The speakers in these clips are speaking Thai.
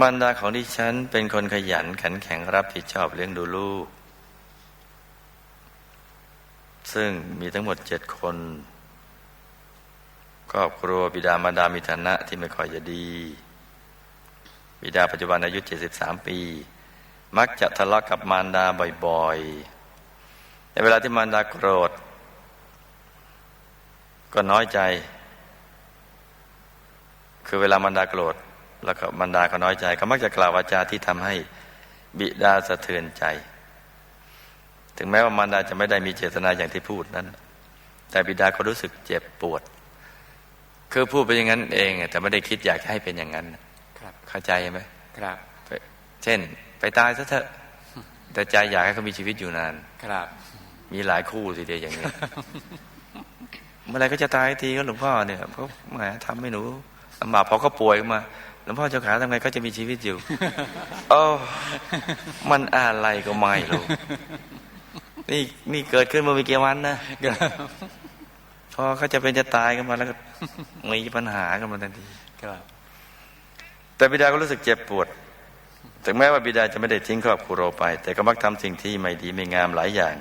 มารดาของดิฉันเป็นคนขยันขันแข็งรับผิดชอบเลี้ยงดูลูก ซึ่งมีทั้งหมดเจ็ดคนครอบครัวบิดามารดามีฐานะที่ไม่ค่อยจะดี บิดาปัจจุบันอายุ 73 ปี มักจะทะเลาะกกับมารดาบ่อยๆ ในเวลาที่มารดาโกรธ ก็น้อยใจ คือเวลามารดาโกรธ แล้วก็มารดาก็น้อยใจ ก็มักจะกล่าววาจาที่ทำให้บิดาสะเทือนใจ ถึงแม้ว่ามารดาจะไม่ได้มีเจตนาอย่างที่พูดนั้น แต่บิดาก็รู้สึกเจ็บปวด คือพูดไปอย่างนั้นเอง แต่ไม่ได้คิดอยากให้เป็นอย่างนั้นครับเข้าใจไหมครับ เช่น ไปตายซะเถอะแต่ใจอยากให้เขามีชีวิตอยู่นานครับ มีหลายคู่สิเดียวอย่างนี้เมื่อไรก็จะตายทีก็หลวงพ่อเนี่ยเพราะแหมทำให้หนูลำบากพอเขาป่วยมาห ลวงพ่อเจ้าขาทำไงก็จะมีชีวิตอยู่โอ้มันอะไรก็ไม่รู้นี่นี่เกิดขึ้นเมื่อมีกี่วันนะพอเขาจะเป็นจะตายกันมาแล้วก็มีปัญหากันมาทันทีครับแต่บิดาก็รู้สึกเจ็บปวด ถึงแม้ว่าบิดาจะไม่ได้ทิ้งครอบครัวไป แต่ก็มักทำสิ่งที่ไม่ดีไม่งามหลายอย่าง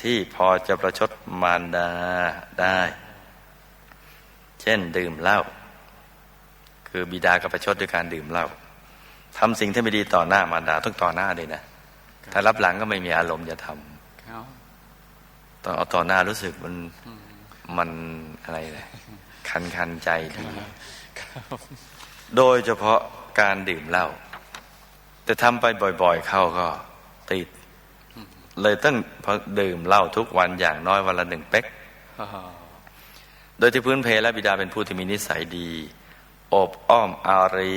ที่พอจะประชดมารดาได้ เช่นดื่มเหล้า คือบิดาก็ประชดด้วยการดื่มเหล้าทำสิ่งที่ไม่ดีต่อหน้ามารดาต้องต่อหน้าเลยนะถ้ารับหลังก็ไม่มีอารมณ์จะทำต้องเอาต่อหน้ารู้สึกมันมันอะไรเลยคันคันใจทีโดยเฉพาะการดื่มเหล้าแต่ทำไปบ่อย ๆ เข้าก็ติด เลยต้องดื่มเหล้าทุกวันอย่างน้อยวันละหนึ่งเป๊กโดยที่พื้นเพและบิดาเป็นผู้ที่มีนิสัยดี อบอ้อมอารี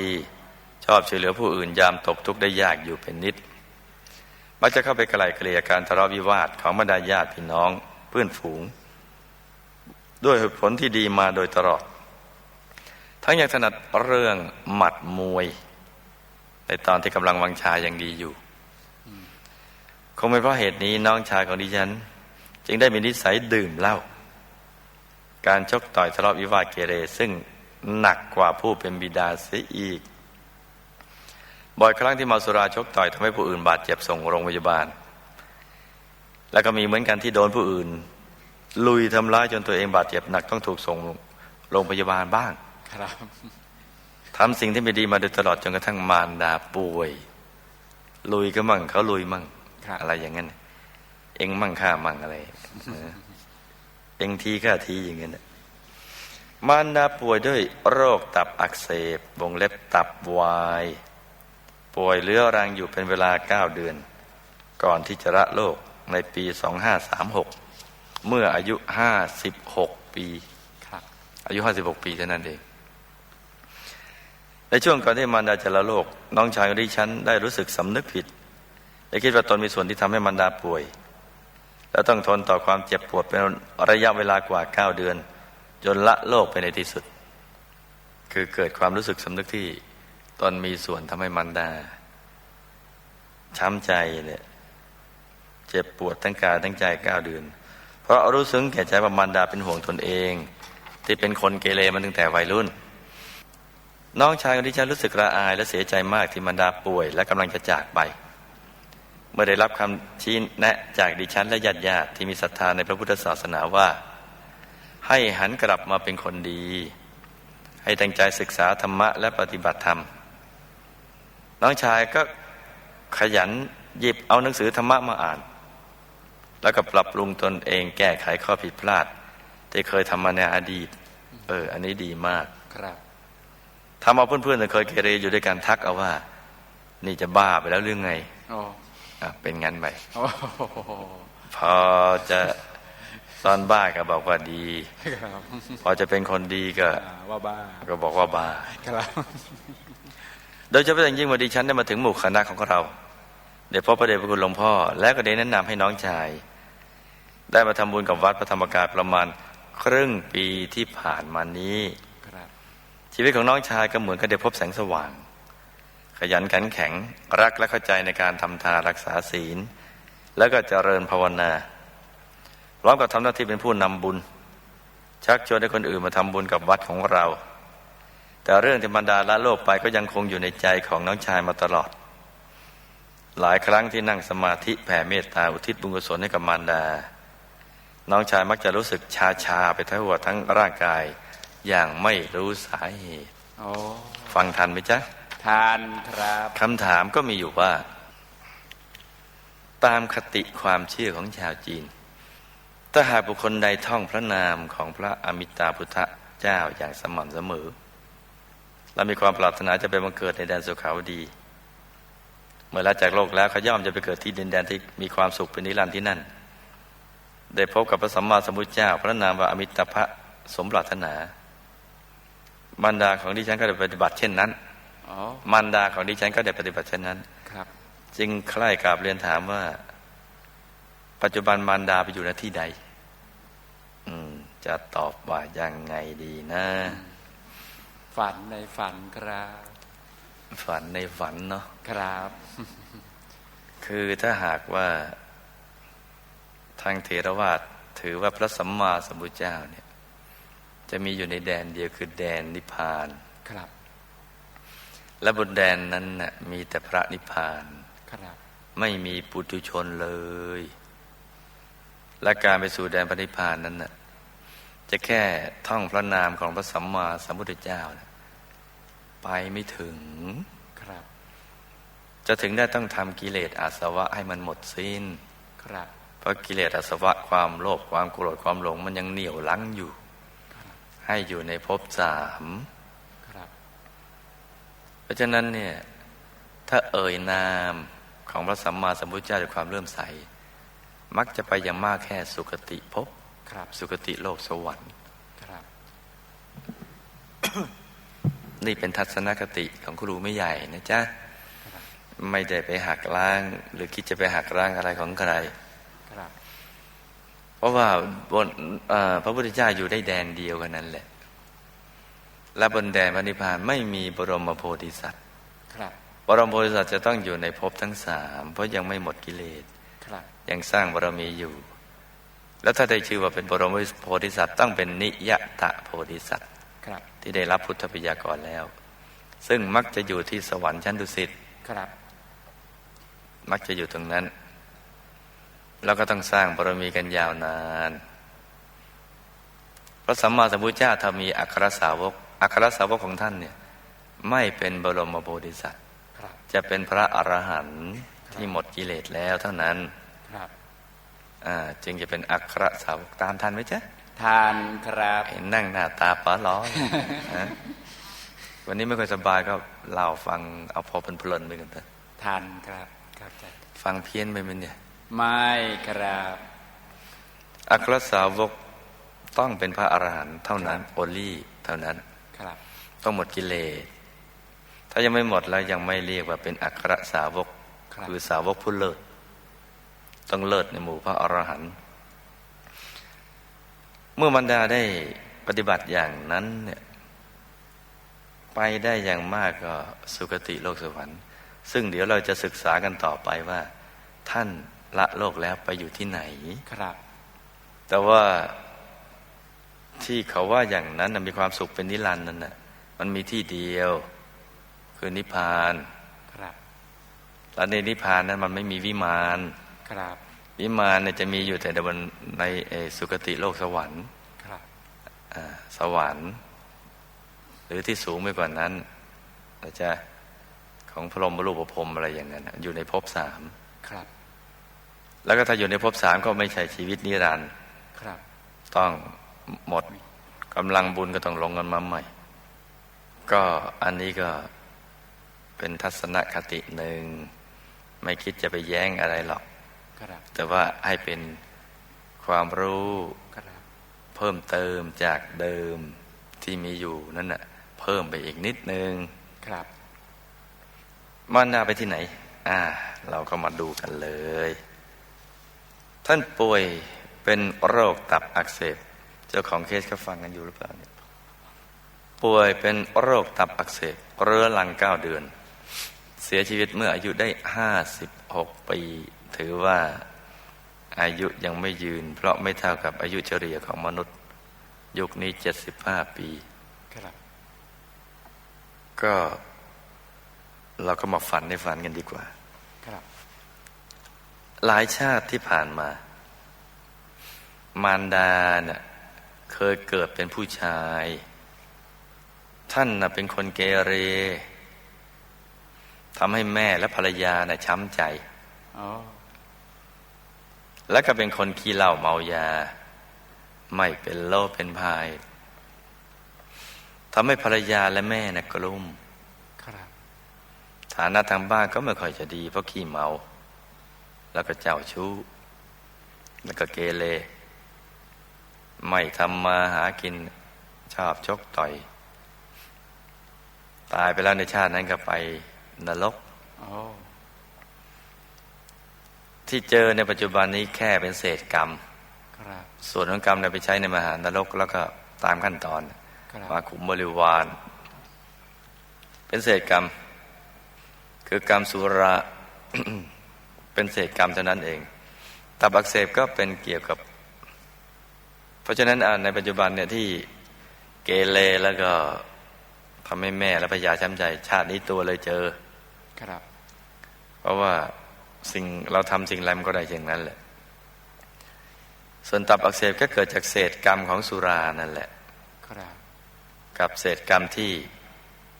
ชอบช่วยเหลือผู้อื่นยามตกทุกข์ได้ยากอยู่เป็นนิด มักจะเข้าไปไกลเกลี่ยการทะเลาะวิวาทของบรรดาญาติพี่น้องเพื่อนฝูง ด้วยผลที่ดีมาโดยตลอด ทั้งยังถนัดเรื่องหมัดมวย ในตอนที่กำลังวังชายังดีอยู่ คงเป็นเพราะเหตุนี้น้องชายของดิฉัน จึงได้มีนิสัยดื่มเหล้าการชกต่อยทะเลาะวิวาทเกเรซึ่ง หนักกว่าผู้เป็นบิดาเสียอีก บ่อยครั้งที่มาสุราชกต่อยทำให้ผู้อื่นบาดเจ็บส่งโรงพยาบาล แล้วก็มีเหมือนกันที่โดนผู้อื่น ลุยทำร้ายจนตัวเองบาดเจ็บหนักต้องถูกส่งโรงพยาบาลบ้างครับทำสิ่งที่ไม่ดีมาโดยตลอดจนกระทั่งมารดาป่วย ลุยก็มั่งเขาลุยมั่งอะไรอย่างนั้น เองมั่งข้ามั่งอะไร เองทีข้าทีอย่างเงี้ย มารดาป่วยด้วยโรคตับอักเสบวงเล็บตับวาย ป่วยเรื้อรังอยู่เป็นเวลาเก้าเดือน ก่อนที่จะละโลกในปีสองห้าสามหกเมื่ออายุห้าสิบหกปีอายุห้าสิบหกปีเท่านั้นเอง ในช่วงก่อนที่มารดาจะละโลก น้องชายของดิฉันได้รู้สึกสำนึกผิดและคิดว่าตนมีส่วนที่ทำให้มารดาป่วย แล้วต้องทนต่อความเจ็บปวดเป็นระยะเวลากว่าเก้าเดือน จนละโลกไปในที่สุด คือเกิดความรู้สึกสำนึกที่ตนมีส่วนทำให้มารดา ช้ำใจเนี่ยเจ็บปวดทั้งกายทั้งใจก้าวเดือน เพราะรู้ซึ้งแก่ใจว่ามันดาเป็นห่วงตนเอง ที่เป็นคนเกเรมาตั้งแต่วัยรุ่น น้องชายของดิฉันรู้สึกระอายและเสียใจมากที่มันดาป่วย และกำลังจะจากไป เมื่อได้รับคำชี้แนะจากดิฉันและญาติญาติที่มีศรัทธาในพระพุทธศาสนาว่า ให้หันกลับมาเป็นคนดี ให้ตั้งใจศึกษาธรรมะและปฏิบัติธรรม น้องชายก็ขยันหยิบเอาหนังสือธรรมะมาอ่าน แล้วก็ปรับปรุงตนเองแก้ไขข้อผิดพลาด ที่เคยทำมาในอดีต เออ อันนี้ดีมากครับทำเอาเพื่อนๆที่เคยเกเรอยู่ด้วยกันทักเอาว่า นี่จะบ้าไปแล้วเรื่องไงอ๋อเป็นงั้นไปพอจะ ตอนบ้าก็บอกว่าดีพอจะเป็นคนดีก็ว่าบ้าก็บอกว่าบ้าโดยเฉพาะอย่างยิ่งวันดิฉันได้มาถึงหมู่คณะของเราเดี๋ยวพ่อพระเดชพระคุณหลวงพ่อ และก็ได้แนะนำให้น้องชาย ได้มาทำบุญกับวัดพระธรรมกายประมาณครึ่งปีที่ผ่านมานี้ชีวิตของน้องชายก็เหมือนกับได้พบแสงสว่าง ขยันขันแข็งรักและเข้าใจในการทำทานรักษาศีล แล้วก็เจริญภาวนาพ ร้อมกับทำหน้าที่เป็นผู้นำบุญ ชักชวนให้คนอื่นมาทำบุญกับวัดของเรา แต่เรื่องที่มารดาละโลกไปก็ยังคงอยู่ในใจของน้องชายมาตลอด หลายครั้งที่นั่งสมาธิแผ่เมตตาอุทิศบุญกุศลให้กับมารดา น้องชายมักจะรู้สึกชาชาๆไปทั้งหัวทั้งร่างกาย อย่างไม่รู้สาเหตุโอ้ฟังทันไหมจ๊ะทานครับคำถามก็มีอยู่ว่า ตามคติความเชื่อของชาวจีน ถ้าหากบุคคลใดท่องพระนามของพระอมิตาพุทธเจ้าอย่างสม่ำเสมอ และมีความปรารถนาจะไปบังเกิดในแดนสุขาวดี เมื่อลาจากโลกแล้วเขาย่อมจะไปเกิดที่ดินแดนที่มีความสุขเป็นนิรันดร์ที่นั่น ได้พบกับพระสัมมาสัมพุทธเจ้า พระนามว่าอมิตาภะสมปรารถนาบรรดาของดิฉันก็ได้ปฏิบัติเช่นนั้นอ๋อมารดาของดิฉันก็ได้ปฏิบัติเช่นนั้นครับจึงใคร่กราบเรียนถามว่า ปัจจุบันมารดาไปอยู่ณที่ใดอืม จะตอบว่ายังไงดีนะ ฝันในฝันครับ ฝันในฝันเนาะครับ คือถ้าหากว่า ทางเทรวาสถือว่าพระสัมมาสัมพุทธเจ้าเนี่ย จะมีอยู่ในแดนเดียวคือแดนนิพพานครับ และบนแดนนั้นน่ะมีแต่พระนิพพานครับ ไม่มีปุถุชนเลย และการไปสู่แดนพระนิพพานนั้นน่ะจะแค่ท่องพระนามของพระสัมมาสัมพุทธเจ้าน่ะไปไม่ถึงครับ จะถึงได้ต้องทำกิเลสอาสวะให้มันหมดสิ้นครับเพราะกิเลสอาสวะความโลภความโกรธความหลง มันยังเหนี่ยวลังอยู่ ให้อยู่ในภพสามครับเพราะฉะนั้นเนี่ยถ้าเอ่ยนามของพระสัมมาสัมพุทธเจ้าด้วยความเลื่อมใส มักจะไปอย่างมากแค่สุคติภพครับสุคติโลกสวรรค์ครับนี่เป็นทัศนคติของครูไม่ใหญ่นะจ๊ะ ไม่ได้ไปหักล้าง หรือคิดจะไปหักล้างอะไรของใครครับเพราะว่าบนเอ่อพระพุทธเจ้าอยู่ได้แดนเดียวกันนั่นแหละ และบนแดนพระนิพพานไม่มีบรมโพธิสัตว์ครับบรมโพธิสัตว์จะต้องอยู่ในภพทั้งสามเพราะยังไม่หมดกิเลสครับ ยังสร้างบารมีอยู่ แล้วถ้าได้ชื่อว่าเป็นบรมโพธิสัตว์ต้องเป็นนิยตะโพธิสัตว์ครับที่ได้รับพุทธพยากรแล้ว ซึ่งมักจะอยู่ที่สวรรค์ชั้นดุสิตครับมักจะอยู่ตรงนั้น แล้วก็ต้องสร้างบารมีกันยาวนานพระสัมมาสัมพุทธเจ้าถ้ามีอัครสาวกอัครสาวกของท่านเนี่ย ไม่เป็นบรมโพธิสัตว์ครับจะเป็นพระอรหันต์ ที่หมดกิเลสแล้วเท่านั้นครับอ่าจึงจะเป็นอัครสาวกตามทันไหมจ๊ะทานครับเห็นนั่งหน้าตาป๋าล้อฮะวันนี้ไม่ค่อยสบายก็เล่าฟังเอาพอเป็นเพลินๆไปกันเถอะทานครับครับอาจารย์ฟังเพี้ยนไปไหมเนี่ยไม่ครับ อัครสาวกต้องเป็นพระอรหันต์เท่านั้นโอลี่เท่านั้นครับ ต้องหมดกิเลสถ้ายังไม่หมดแล้วยังไม่เรียกว่าเป็นอัครสาวก ครับคือสาวกผู้เลิศ ต้องเลิศในหมู่พระอรหันต์เมื่อบรรดาได้ปฏิบัติอย่างนั้นเนี่ยไปได้อย่างมากก็สุคติโลกสวรรค์ ซึ่งเดี๋ยวเราจะศึกษากันต่อไปว่า ท่านละโลกแล้วไปอยู่ที่ไหนครับ แต่ว่าที่เขาว่าอย่างนั้นน่ะมีความสุขเป็นนิรันดร์นั่นน่ะมันมีที่เดียว คือนิพพานครับ แล้วในนิพพานนั้นมันไม่มีวิมานครับวิมานเนี่ยจะมีอยู่แต่ในบนในเอ่อสุคติโลกสวรรค์ครับอ่าสวรรค์ หรือที่สูงไปกว่านั้นอาจจะของพรหมรูปภพอะไรอย่างนั้นน่ะอยู่ในภพสามครับ แล้วก็ถ้าอยู่ในภพสามก็ไม่ใช่ชีวิตนิรันดร์ครับ ต้องหมดกำลังบุญก็ต้องลงกันมาใหม่ ก็อันนี้ก็เป็นทัศนคติหนึ่ง ไม่คิดจะไปแย้งอะไรหรอกครับแต่ว่าให้เป็นความรู้ครับเพิ่มเติมจากเดิมที่มีอยู่นั่นน่ะเพิ่มไปอีกนิดนึงครับมันน่าไปที่ไหน อ่า เราก็มาดูกันเลย ท่านป่วยเป็นโรคตับอักเสบ เจ้าของเคสเขาฟังกันอยู่หรือเปล่าเนี่ยป่วยเป็นโรคตับอักเสบเรื้อรังเก้าเดือน เสียชีวิตเมื่ออายุได้ห้าสิบหกปี ถือว่าอายุยังไม่ยืน เพราะไม่เท่ากับอายุเฉลี่ยของมนุษย์ ยุคนี้เจ็ดสิบห้าปีครับก็เราก็มาฝันในฝันกันดีกว่าครับหลายชาติที่ผ่านมา มารดาเนี่ยเคยเกิดเป็นผู้ชาย ท่านน่ะเป็นคนเกเร ทำให้แม่และภรรยาน่ะช้ำใจอ๋อแล้วก็เป็นคนขี้เหล้าเมายา ไม่เป็นโลเป็นพายทำให้ภรรยาและแม่น่ะกลุ้มครับฐานะทางบ้านก็ไม่ค่อยจะดี เพราะขี้เมา แล้วก็เจ้าชู้ แล้วก็เกเร ไม่ทำมาหากิน ชอบชกต่อย ตายไปแล้วในชาตินั้นก็ไป นรกอ๋อที่เจอในปัจจุบันนี้แค่เป็นเศษกรรมครับส่วนของกรรมเนี่ยไปใช้ในมหานรก แล้วก็ตามขั้นตอนครับมาขุมบริวาร เป็นเศษกรรม คือกรรมสุราเป็นเศษกรรมเท่านั้นเอง ตับอักเสบก็เป็นเกี่ยวกับ เพราะฉะนั้นอ่าในปัจจุบันเนี่ยที่เกเรแล้วก็ทำให้แม่และพยาช้ำใจ ชาตินี้ตัวเลยเจอ ครับ เพราะว่าสิ่งเราทำสิ่งอะไรมันก็ได้อย่างนั้นแหละ ส่วนตับอักเสบก็เกิดจากเศษกรรมของสุรานั่นแหละ ครับ กับเศษกรรมที่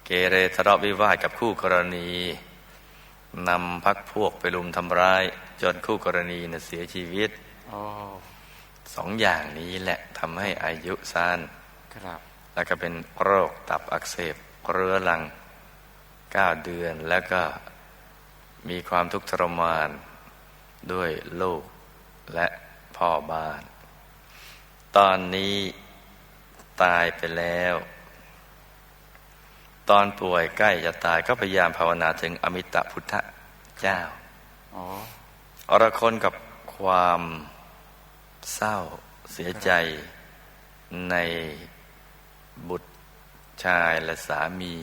เกเรทะเลาะวิวาทกับคู่กรณีนำพักพวกไปลุมทำร้าย จนคู่กรณีน่ะเสียชีวิตอ๋อสองอย่างนี้แหละทำให้อายุสั้นครับแล้วก็เป็นโรคตับอักเสบเรื้อรัง เก้าเดือนแล้วก็มีความทุกข์ทรมานด้วยลูกและพ่อบ้าน ตอนนี้ตายไปแล้ว ตอนป่วยใกล้จะตายก็พยายามภาวนาถึงอมิตพุทธเจ้าอ๋ออรคนกับความเศร้าเสียใจในบุตรชายและสามี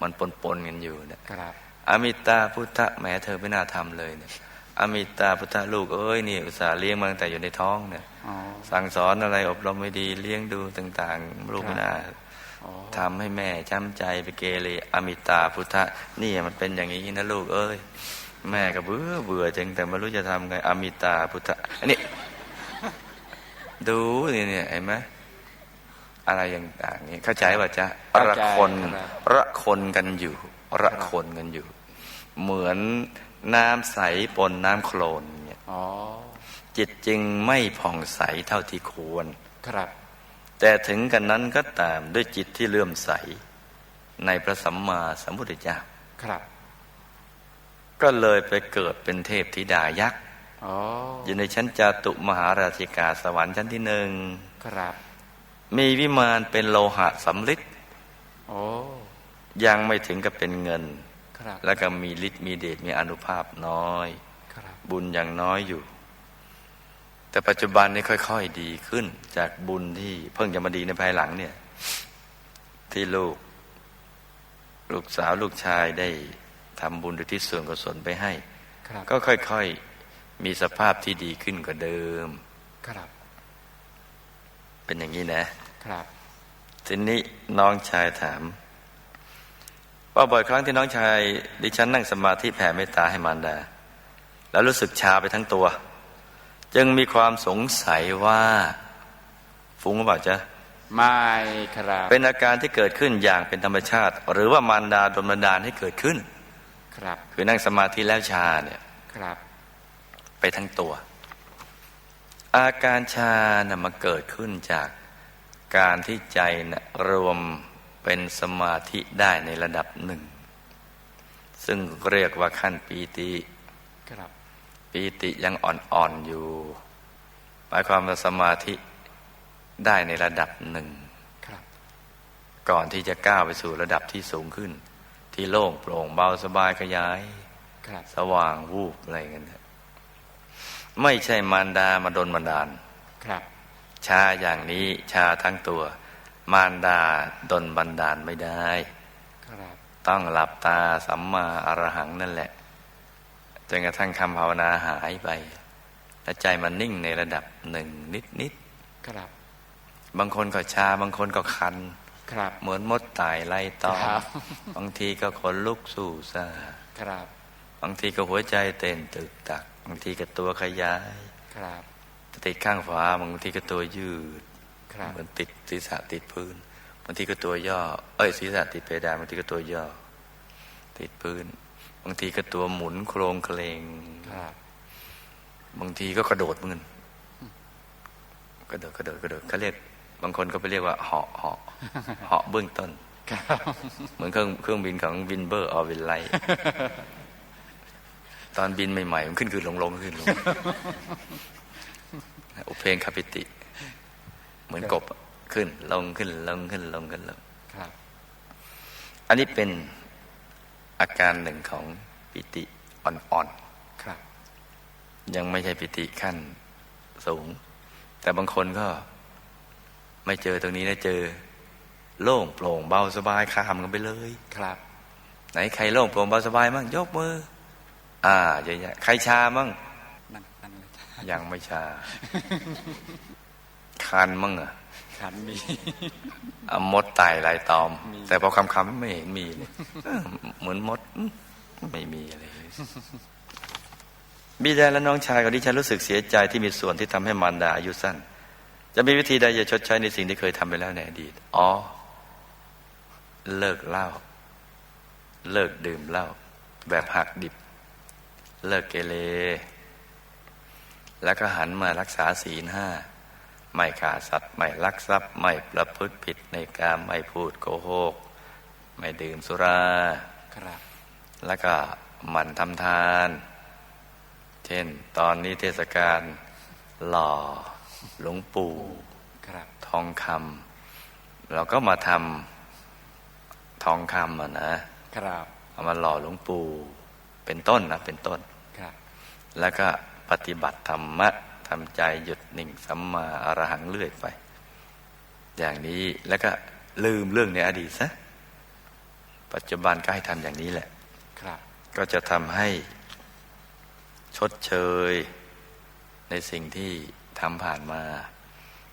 มันปนปนๆกันอยู่เนี่ยครับอมิตาพุทธแหม้เธอไม่น่าทำเลยเนี่ยอมิตาพุทธลูกเอ้ยนี่อุตส่าห์เลี้ยงมาตั้งแต่อยู่ในท้องเนี่ยอ๋อสั่งสอนอะไรอบรมไม่ดีเลี้ยงดูต่าง ๆ ลูกไม่น่าอ๋อทำให้แม่ช้ำใจไปเกเรอมิตาพุทธนี่มันเป็นอย่างนี้นะลูกเอ้ยแม่ก็เบื่อเบื่อจังแต่ไม่รู้จะทำไงอมิตาพุทธอันนี้ดูนี่เนี่ยเห็นไหม อะไรต่างๆนี่เข้าใจว่าจะระคนระคนกันอยู่ ระคนกันอยู่ เหมือนน้ำใสปนน้ำโคลนเนี่ยอ๋อจิตจึงไม่ผ่องใสเท่าที่ควรครับ แต่ถึงกันนั้นก็ตามด้วยจิตที่เลื่อมใส ในพระสัมมาสัมพุทธเจ้าครับ ก็เลยไปเกิดเป็นเทพธิดายักษ์อ๋ออยู่ในชั้นจาตุมหาราชิกาสวรรค์ชั้นที่หนึ่งครับ มีวิมานเป็นโลหะสำลิดโอ้ยังไม่ถึงกับเป็นเงินครับแล้วก็มีฤทธิ์มีเดชมีอนุภาพน้อยครับบุญยังน้อยอยู่ แต่ปัจจุบันนี้ค่อย ๆ ดีขึ้น จากบุญที่เพิ่งจะมาดีในภายหลังเนี่ย ที่ลูก ลูกสาวลูกชายได้ทำบุญอุที่ส่วนกุศลไปให้ครับก็ค่อย ๆ มีสภาพที่ดีขึ้นกว่าเดิมครับ เป็นอย่างนี้นะครับทีนี้น้องชายถาม ว่าบ่อยครั้งที่น้องชาย ดิฉันนั่งสมาธิแผ่เมตตาให้มารดา แล้วรู้สึกชาไปทั้งตัว จึงมีความสงสัยว่าฟุ้งหรือเปล่าจ๊ะไม่ครับ เป็นอาการที่เกิดขึ้นอย่างเป็นธรรมชาติ หรือว่ามารดาดลบันดาลให้เกิดขึ้น ครับ คือนั่งสมาธิแล้วชาเนี่ยครับ ไปทั้งตัว อาการชานะ่ะมาเกิดขึ้นจากการที่ใจนะรวมเป็นสมาธิได้ในระดับหนึ่ง ซึ่งเรียกว่าขั้นปีติครับปีติยังอ่อนๆอยู่ หมายความว่าสมาธิได้ในระดับหนึ่งครับ ก่อนที่จะก้าวไปสู่ระดับที่สูงขึ้น ที่โล่งโปร่งเบาสบายขยาย ครับ สว่างวูบอะไรเงี้ย ไม่ใช่มารดามาดนบันดาลครับ ชาอย่างนี้ชาทั้งตัว มารดาดนบันดาลไม่ได้ครับต้องหลับตาสัมมาอรหังนั่นแหละจนกระทั่งคำภาวนาหายไปและใจมันนิ่งในระดับหนึ่งนิดนิดครับๆบางคนก็ชาบางคนก็คัน ครับ เหมือนมดตายไล่ตอมครับบางทีก็ขนลุกสู่ซาครับ บางทีก็หัวใจเต้นตึกตัก บางทีก็ตัวขยายครับติดข้างฝาบางทีก็ตัวยืดครับเหมือนติดศีรษะติดพื้นบางทีก็ตัวย่อ เอ้ยศีรษะติดเพดานบางทีก็ตัวย่อ ติดพื้น บางทีก็ตัวหมุนโครงเคลงครับบางทีก็กระโดดเหมือนกันกระโดดกระโดดกระโดดเขาเรียกบางคนก็ไปเรียกว่าเหาะเหาะเหาะเบื้องต้นครับเหมือนเครื่องเครื่องบินของวินเบอร์ออวินไลท์ ตอนบินใหม่ๆมันขึ้นขึ้นลงลงขึ้นลงอุเพลงคาปิติ เหมือนกบอะขึ้น ลงขึ้นลงขึ้นลงขึ้นลงครับอันนี้เป็นอาการหนึ่งของปิติอ่อนครับๆยังไม่ใช่ปิติขั้นสูง แต่บางคนก็ไม่เจอตรงนี้นะเจอ โล่งโปร่งเบาสบายข้ามกันไปเลย ครับ ไหนใครโล่งโปร่งเบาสบายมั่งยกมือ อ่าเยอะๆใครชามั่งนั่งนั่งเลยยังไม่ชา คันมั่งอะขันมีอะมดไต่ลายตอมมีแต่พอคำคำๆไม่เห็นมีเลยเออเหมือนมดอืมไม่มีอะไรเลยบิดาและน้องชายของดิฉันรู้สึกเสียใจที่มีส่วนที่ทำให้มารดาอายุสั้น จะมีวิธีใดจะชดใช้ในสิ่งที่เคยทำไปแล้วในอดีต อ๋อ เลิกเหล้า เลิกดื่มเหล้าแบบหักดิบ เลิกเกเร แล้วก็หันมารักษาศีลห้า ไม่ฆ่าสัตว์ไม่ลักทรัพย์ไม่ประพฤติผิดในการไม่พูดโกหก ไม่ดื่มสุราครับ แล้วก็หมั่นทำทาน เช่นตอนนี้เทศกาลหล่อหลวงปู่ครับทองคำเราก็มาทำทองคำอะนะครับเอามาหล่อหลวงปู่ เป็นต้นนะเป็นต้นครับแล้วก็ปฏิบัติธรรมะทำใจหยุดนิ่งสัมมาอรหังเรื่อยไป อย่างนี้แล้วก็ลืมเรื่องในอดีตซะปัจจุบันก็ให้ทำอย่างนี้แหละครับก็จะทำให้ชดเชยในสิ่งที่ทำผ่านมา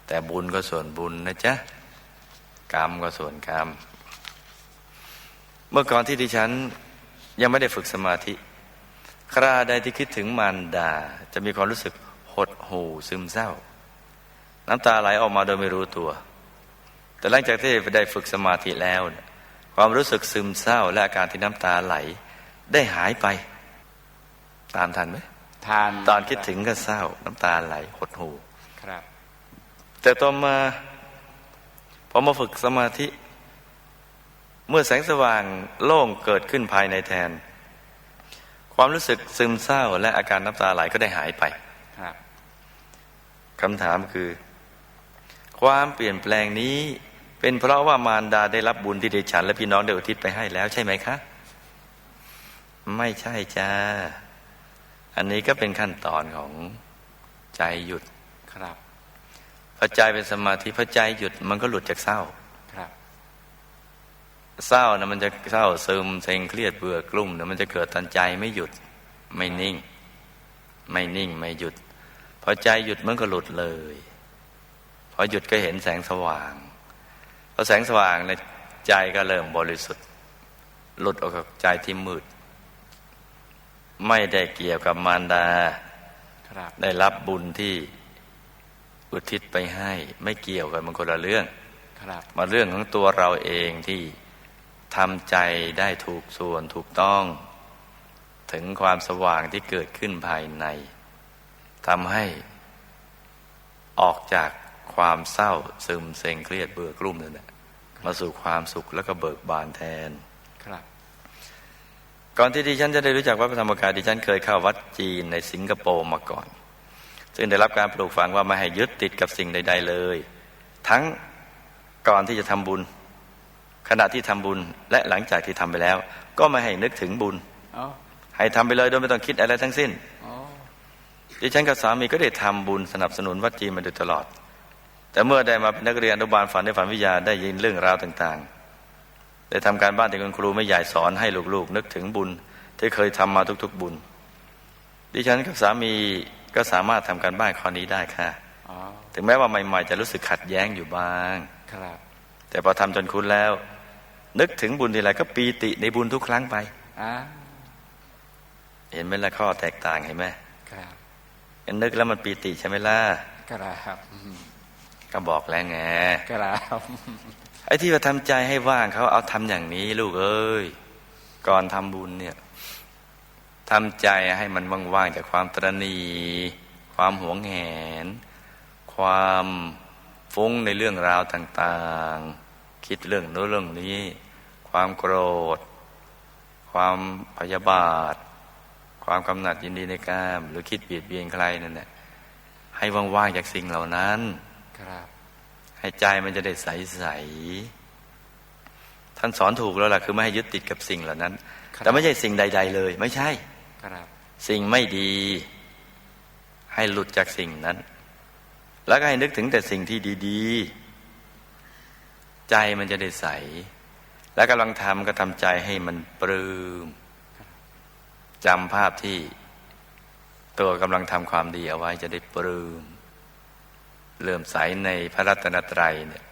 แต่บุญก็ส่วนบุญนะจ๊ะ กรรมก็ส่วนกรรม เมื่อก่อนที่ดิฉัน ยังไม่ได้ฝึกสมาธิ คราใดที่คิดถึงมารดา จะมีความรู้สึกหดหู่ซึมเศร้า น้ำตาไหลออกมาโดยไม่รู้ตัว แต่หลังจากที่ได้ฝึกสมาธิแล้วเนี่ยความรู้สึกซึมเศร้าและอาการที่น้ำตาไหลได้หายไป ตามทันไหมทานตอนคิดถึงก็เศร้า น้ำตาไหลหดหูครับ แต่ต่อมาพอมาฝึกสมาธิ เมื่อแสงสว่างโล่งเกิดขึ้นภายในแทน ความรู้สึกซึมเศร้าและอาการน้ำตาไหลก็ได้หายไปครับคำถามคือ ความเปลี่ยนแปลงนี้เป็นเพราะว่ามารดาได้รับบุญที่ดิฉัน และพี่น้องได้อุทิศไปให้แล้วใช่ไหมคะ ไม่ใช่จ้า อันนี้ก็เป็นขั้นตอนของใจหยุดครับพอใจเป็นสมาธิพอใจหยุดมันก็หลุดจากเศร้าครับ เศร้านะมันจะเศร้าซึมเซ็งเครียดเบื่อกลุ่มนะมันจะเกิดตอนใจไม่หยุดไม่นิ่ง ไม่นิ่งไม่หยุด พอใจหยุดมันก็หลุดเลย พอหยุดก็เห็นแสงสว่างพอแสงสว่างในยใจก็เริ่มบริสุทธิ์ หลุดออกจากใจที่มืด ไม่ได้เกี่ยวกับมารดาครับได้รับบุญที่อุทิศไปให้ ไม่เกี่ยวกันมันคนละเรื่องครับมาเรื่องของตัวเราเองที่ ทำใจได้ถูกส่วนถูกต้อง ถึงความสว่างที่เกิดขึ้นภายในทำให้ ออกจากความเศร้าซึมเซ็งเครียดเบื่อกลุ่มนั่นแหละมาสู่ความสุขแล้วก็เบิกบานแทนครับ ก่อนที่ดิฉันจะได้รู้จักวัดพระธรรมกายดิฉันเคยเข้าวัดจีนในสิงคโปร์มาก่อน ซึ่งได้รับการปลูกฝังว่าไม่ให้ยึดติดกับสิ่งใด ๆ เลย ทั้งก่อนที่จะทำบุญ ขณะที่ทำบุญและหลังจากที่ทำไปแล้ว ก็ไม่ให้นึกถึงบุญอ๋อให้ทำไปเลยโดยไม่ต้องคิดอะไรทั้งสิ้นอ๋อดิฉันกับสามีก็ได้ทำบุญสนับสนุนวัดจีนมาโดยตลอด แต่เมื่อได้มาเป็นนักเรียนอนุบาลฝันในฝันวิทยาได้ยินเรื่องราวต่างๆ ได้ทำการบ้านที่คุณครูไม่ใหญ่สอนให้ลูกๆ นึกถึงบุญ ที่เคยทำมาทุกๆบุญ ดิฉันกับสามีก็สามารถทำการบ้านข้อนี้ได้ค่ะอ๋อถึงแม้ว่าใหม่ๆจะรู้สึกขัดแย้งอยู่บ้าง ครับ แต่แต่พอทำจนคุ้นแล้ว นึกถึงบุญทีไรก็ปีติในบุญทุกครั้งไปอ่าเห็นไหมล่ะข้อแตกต่างเห็นไหมครับงั้นนึกแล้วมันปีติใช่ไหมล่ะครับอืมก็บอกแล้วไงครับไอ้ที่ว่าทำใจให้ว่างเขาเอาทำอย่างนี้ลูกเอ้ยก่อนทำบุญเนี่ยทำใจให้มันว่างๆจากความตรณี ความหวงแหน ความฟุ้งในเรื่องราวต่าง ๆ คิดเรื่องโน้นเรื่องนี้ ความโกรธ ความพยาบาท ความกำหนัดยินดีในกาม หรือคิดเบียดเบียนใครนั่นแหละให้ว่างๆจากสิ่งเหล่านั้นครับให้ใจมันจะได้ใสๆท่านสอนถูกแล้วล่ะคือไม่ให้ยึดติดกับสิ่งเหล่านั้นครับแต่ไม่ใช่สิ่งใด ๆ เลย ไม่ใช่ครับสิ่งไม่ดี ให้หลุดจากสิ่งนั้น แล้วก็ให้นึกถึงแต่สิ่งที่ดี ๆ ใจมันจะได้ใส แล้วกำลังทำก็ทำใจให้มันปลื้มจำภาพที่ตัวกำลังทำความดีเอาไว้จะได้ปลื้มเลื่อมใสในพระรัตนตรัยเนี่ย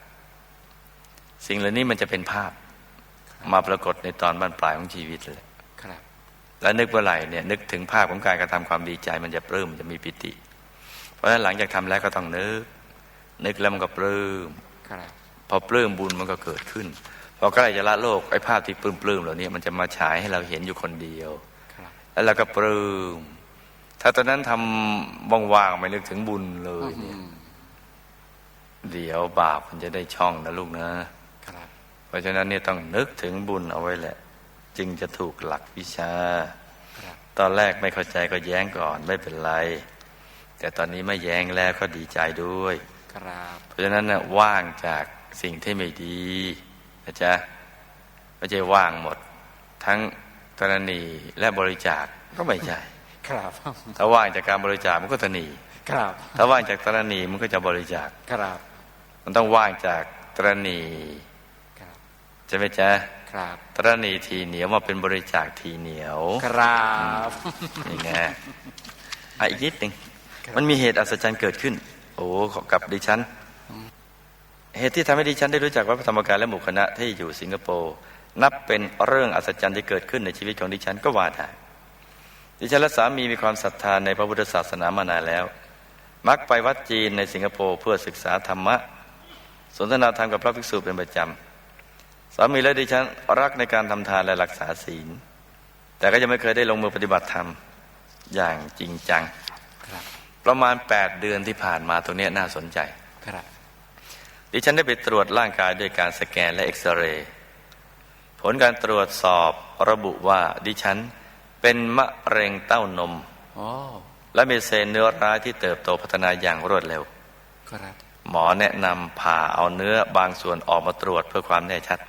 สิ่งเหล่านี้มันจะเป็นภาพมาปรากฏในตอนบั้นปลายของชีวิตเลยครับแล้วนึกเมื่อไหร่เนี่ยนึกถึงภาพของการกระทำความดีใจมันจะปลื้มมันจะมีปิติ เพราะฉะนั้นหลังจากทำแล้วก็ต้องนึก นึกแล้วมันก็ปลื้มครับพอปลื้มบุญมันก็เกิดขึ้น พอใกล้จะละโลกไอ้ภาพที่ปลื้มปลื้มๆเหล่านี้มันจะมาฉายให้เราเห็นอยู่คนเดียวครับแล้วเราก็ปลื้มถ้าตอนนั้นทำว่างๆไม่นึกถึงบุญเลยเนี่ยเดี๋ยวบาปมันจะได้ช่องนะลูกนะครับเพราะฉะนั้นเนี่ยต้องนึกถึงบุญเอาไว้แหละ จึงจะถูกหลักวิชาครับตอนแรกไม่เข้าใจก็แย้งก่อนไม่เป็นไร แต่ตอนนี้ไม่แย้งแล้วก็ดีใจด้วยครับเพราะฉะนั้นน่ะว่างจากสิ่งที่ไม่ดี นะจ๊ะไม่ใช่ว่างหมด ทั้งตรณีและบริจาคก็ไม่ใช่ครับถ้าว่างจากการบริจาคมันก็ตรณีครับ ถ้าว่างจากตรณีมันก็จะบริจาคครับ มันต้องว่างจากตรณีครับใช่ไหมจ๊ะครับตรณีทีเหนียวมาเป็นบริจาคทีเหนียว ครับนี่ไงอะอีกนิดหนึ่งครับมันมีเหตุอัศจรรย์เกิดขึ้น โอ้ขอกับดิฉัน เหตุที่ทำให้ดิฉันได้รู้จักวัดพระธรรมกายและหมู่คณะที่อยู่สิงคโปร์นับเป็นเรื่องอัศจรรย์ที่เกิดขึ้นในชีวิตของดิฉันก็ว่าได้ดิฉันและสามีมีความศรัทธาในพระพุทธศาสนามานานแล้ว มักไปวัดจีนในสิงคโปร์เพื่อศึกษาธรรมะ สนทนาธรรมกับพระภิกษุเป็นประจำสามีและดิฉันรักในการทำทานและรักษาศีล แต่ก็ยังไม่เคยได้ลงมือปฏิบัติธรรมอย่างจริงจังครับประมาณ 8 เดือนที่ผ่านมาตรงเนี้ยน่าสนใจครับ ดิฉันได้ไปตรวจร่างกายด้วยการสแกนและเอ็กซเรย์ผลการตรวจสอบระบุว่าดิฉันเป็นมะเร็งเต้านมโอ้และมีเซลล์เนื้อร้ายที่เติบโตพัฒนาอย่างรวดเร็วครับหมอแนะนำผ่าเอาเนื้อบางส่วนออกมาตรวจเพื่อความแน่ชัด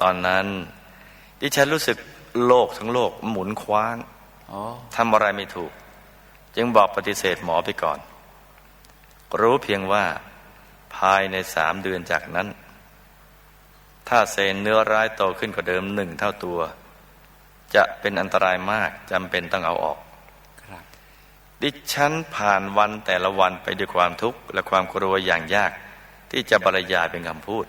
ตอนนั้น ดิฉันรู้สึกโลกทั้งโลกหมุนคว้างโอ้ทำอะไรไม่ถูก จึงบอกปฏิเสธหมอไปก่อน รู้เพียงว่าภายในสามเดือนจากนั้น ถ้าเซลล์เนื้อร้ายโตขึ้นกว่าเดิมหนึ่งเท่าตัว จะเป็นอันตรายมากจำเป็นต้องเอาออกครับดิฉันผ่านวันแต่ละวันไปด้วยความทุกข์และความกลัวอย่างยาก ที่จะบรรยายเป็นคำพูด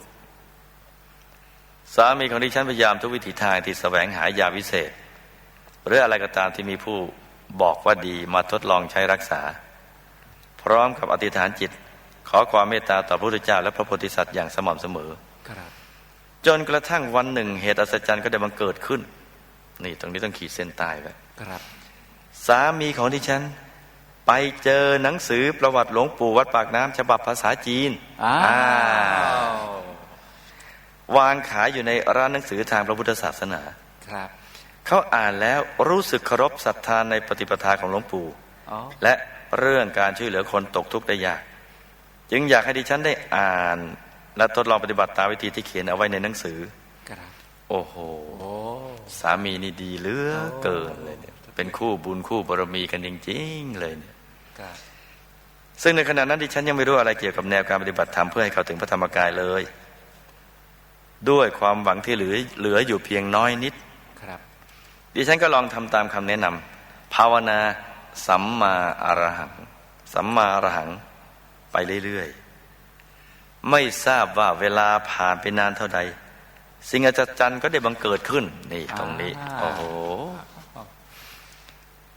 สามีของดิฉันพยายามทุกวิถีทางที่แสวงหายาวิเศษ หรืออะไรก็ตามที่มีผู้บอกว่าดีมาทดลองใช้รักษา พร้อมกับอธิษฐานจิต ขอความเมตตาต่อพระพุทธเจ้าและพระโพธิสัตว์อย่างสม่ำเสมอครับจนกระทั่งวันหนึ่ง เหตุอัศจรรย์ก็ได้บังเกิดขึ้น นี่ตรงนี้ต้องขีดเส้นใต้ไว้ครับสามีของดิฉัน ไปเจอหนังสือประวัติหลวงปู่วัดปากน้ำฉบับภาษาจีนอ้าอ่าววางขายอยู่ในร้านหนังสือทางพระพุทธศาสนาครับเขาอ่านแล้วรู้สึกเคารพศรัทธาในปฏิปทาของหลวงปู่อ๋อและเรื่องการช่วยเหลือคนตกทุกข์ได้ยาก จึงอยากให้ดิฉันได้อ่าน และทดลองปฏิบัติตามวิธีที่เขียนเอาไว้ในหนังสือครับโอ้โหโอ้สามีนี่ดีเหลือเกินเลยเนี่ยเป็นคู่บุญคู่บารมีกันจริงๆเลยเนี่ยครับซึ่งในขณะนั้นดิฉันยังไม่รู้อะไรเกี่ยวกับแนวการปฏิบัติธรรมเพื่อให้เข้าถึงพระธรรมกายเลย ด้วยความหวังที่เหลือเหลืออยู่เพียงน้อยนิดครับ ดิฉันก็ลองทำตามคำแนะนำภาวนาสัมมาอรหัง สัมมาอรหัง ไปเรื่อยๆ ไม่ทราบว่าเวลาผ่านไปนานเท่าใด สิ่งอัศจรรย์ก็ได้บังเกิดขึ้น นี่ตรงนี้อ่าโอ้โห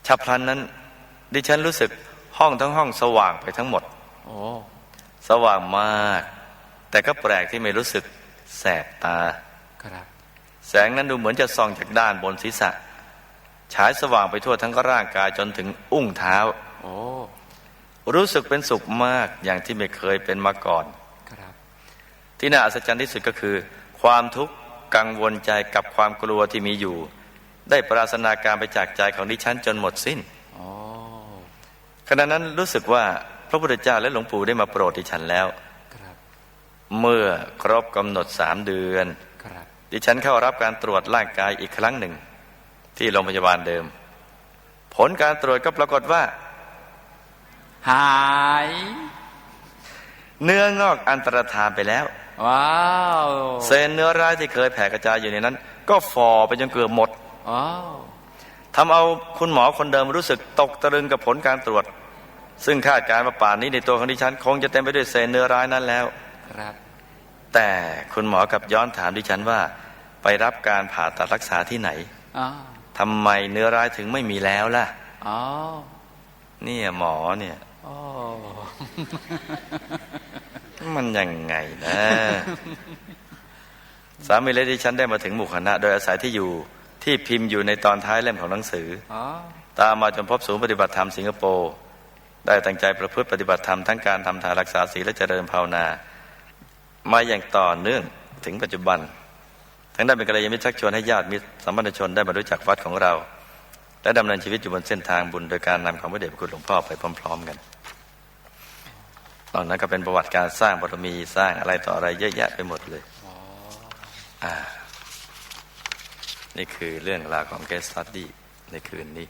ฉับพลันนั้น ดิฉันรู้สึกห้องทั้งห้องสว่างไปทั้งหมดโอ้สว่างมาก แต่ก็แปลกที่ไม่รู้สึกแสบตาครับแสงนั้นดูเหมือนจะส่องจากด้านบนศีรษะ ฉายสว่างไปทั่วทั้งร่างกายจนถึงอุ้งเท้า โอ้ รู้สึกเป็นสุขมากอย่างที่ไม่เคยเป็นมาก่อนครับที่น่าอัศจรรย์ที่สุดก็คือ ความทุกข์กังวลใจกับความกลัวที่มีอยู่ ได้ปราศนาการไปจากใจของดิฉันจนหมดสิ้นโอ้ขณะนั้นรู้สึกว่าพระพุทธเจ้าและหลวงปู่ได้มาโปรดดิฉันแล้วครับเมื่อครบกำหนดสามเดือนครับดิฉันเข้ารับการตรวจร่างกายอีกครั้งหนึ่ง ที่โรงพยาบาลเดิม ผลการตรวจก็ปรากฏว่า หาย เนื้องอกอันตรธานไปแล้ว ว้าวเซลล์เนื้อร้ายที่เคยแผ่กระจายอยู่ในนั้น ก็ฝ่อไปจนเกือบหมดว้าวทำเอาคุณหมอคนเดิมรู้สึกตกตะลึงกับผลการตรวจ ซึ่งคาดการณ์ว่าป่านนี้ในตัวของดิฉัน คงจะเต็มไปด้วยเซลล์เนื้อร้ายนั้นแล้วครับแต่คุณหมอกลับย้อนถามดิฉันว่า ไปรับการผ่าตัดรักษาที่ไหนอ๋อทำไมเนื้อร้ายถึงไม่มีแล้วล่ะ อ๋อ เนี่ยหมอเนี่ยโอ้ มันยังไงนะ สามีและดิฉันได้มาถึงหมู่คณะ โดยอาศัยที่อยู่ที่พิมพ์อยู่ในตอนท้ายเล่มของหนังสืออ๋อตามมาจนพบศูนย์ปฏิบัติธรรมสิงคโปร์ได้ตั้งใจประพฤติปฏิบัติธรรมทั้งการทำทานรักษาศีลและเจริญภาวนา มาอย่างต่อเนื่องถึงปัจจุบัน ทั้งได้เป็นกัลยาณมิตรชักชวนให้ญาติมิตรสัมพันธชนได้มารู้จักวัดของเรา และดำเนินชีวิตอยู่บนเส้นทางบุญโดยการนำของพระเดชพระคุณหลวงพ่อไปพร้อม ๆ กัน ตอนนั้นก็เป็นประวัติการสร้างบารมีสร้างอะไรต่ออะไรเยอะแยะไปหมดเลยอ่า นี่คือเรื่องราวของ case study ในคืนนี้